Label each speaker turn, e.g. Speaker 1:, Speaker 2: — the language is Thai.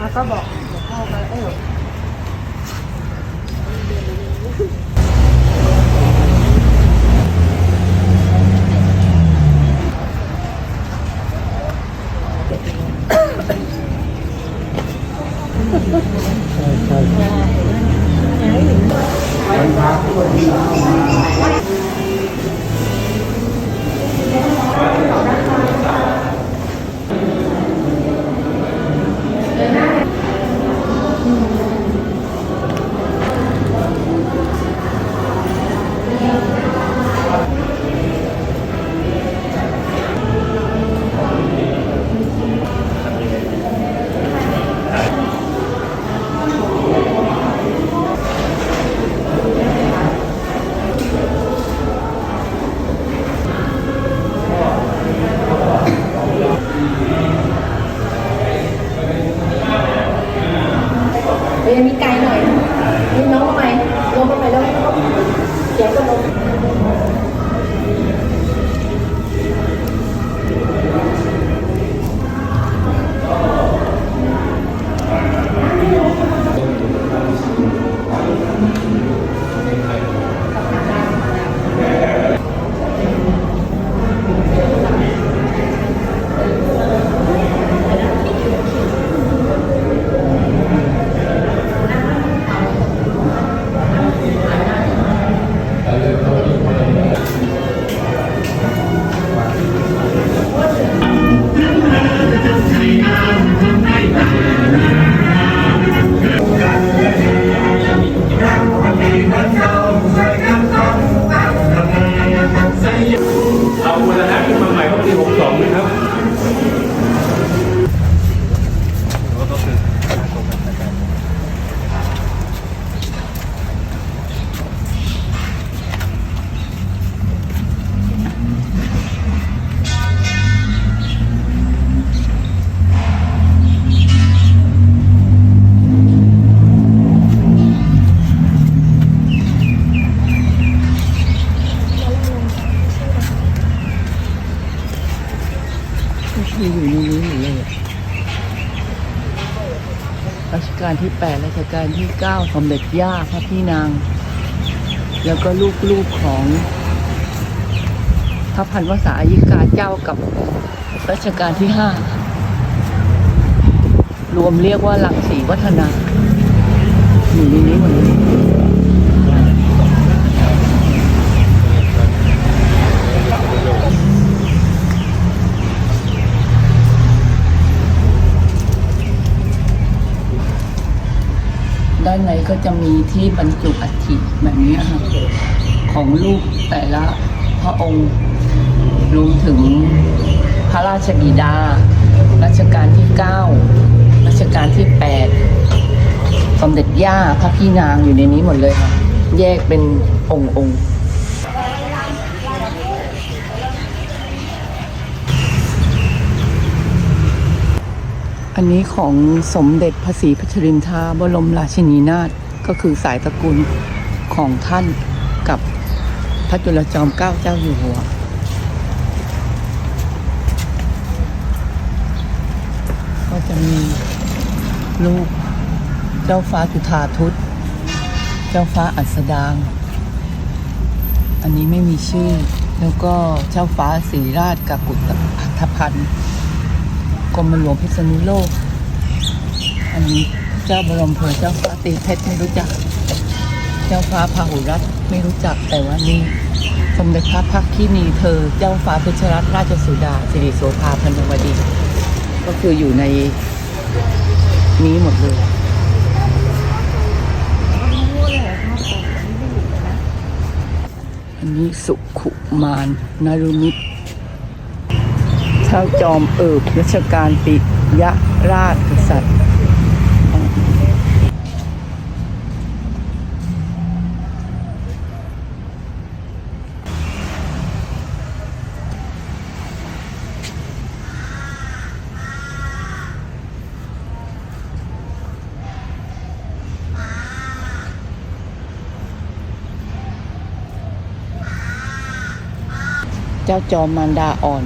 Speaker 1: แล้วก็บอกหลวงพ่อไปเออ
Speaker 2: เรียนมีไกลหน่
Speaker 3: รั
Speaker 4: ชกาลที่แปดรัชกาลที่เก้าสมเด็จย่าพระพี่นาง แล้วก็ลูกๆของพระพันวษาอายิกาเจ้ากับรัชกาลที่ห้ารวมเรียกว่าหลังสีวัฒนาอยู่ในนี้หมดเลย ด้านในก็จะมีที่บรรจุอัฐิแบบนี้ค่ะของลูกแต่ละพระองค์รวมถึงพระราชบิดา รัชกาลที่ 9 รัชกาลที่ 8 สมเด็จย่าพระพี่นางอยู่ในนี้หมดเลยค่ะ แยกเป็นองค์องค์ อันนี้ของสมเด็จพระศรีพัชรินทราบรมราชินีนาถก็คือสายตระกูลของท่านกับพระจุลจอมเกล้าเจ้าอยู่หัว ก็จะมีลูกเจ้าฟ้าจุธาทุตเจ้าฟ้าอัสดาง อันนี้ไม่มีชื่อ แล้วก็เจ้าฟ้าศรีราชกกุฏทพันธ์ กรมหลวงพิษณุโลก อันนี้เจ้าบรมเพลเจ้าฟ้าตีเพชรไม่รู้จัก เจ้าฟ้าพาหุรัตไม่รู้จักแต่ว่านี่สมเด็จพระพักคินีเธอ เจ้าฟ้าเพชรัตนราชสุดาสิริโสภาพันวดี ก็คืออยู่ในนี้หมดเลยอันนี้สุขุมานนารุมิตร เท้าจอมเอิบรัชกาลปิยะราชกษัตริย์เจ้าจอมมารดาอ่อน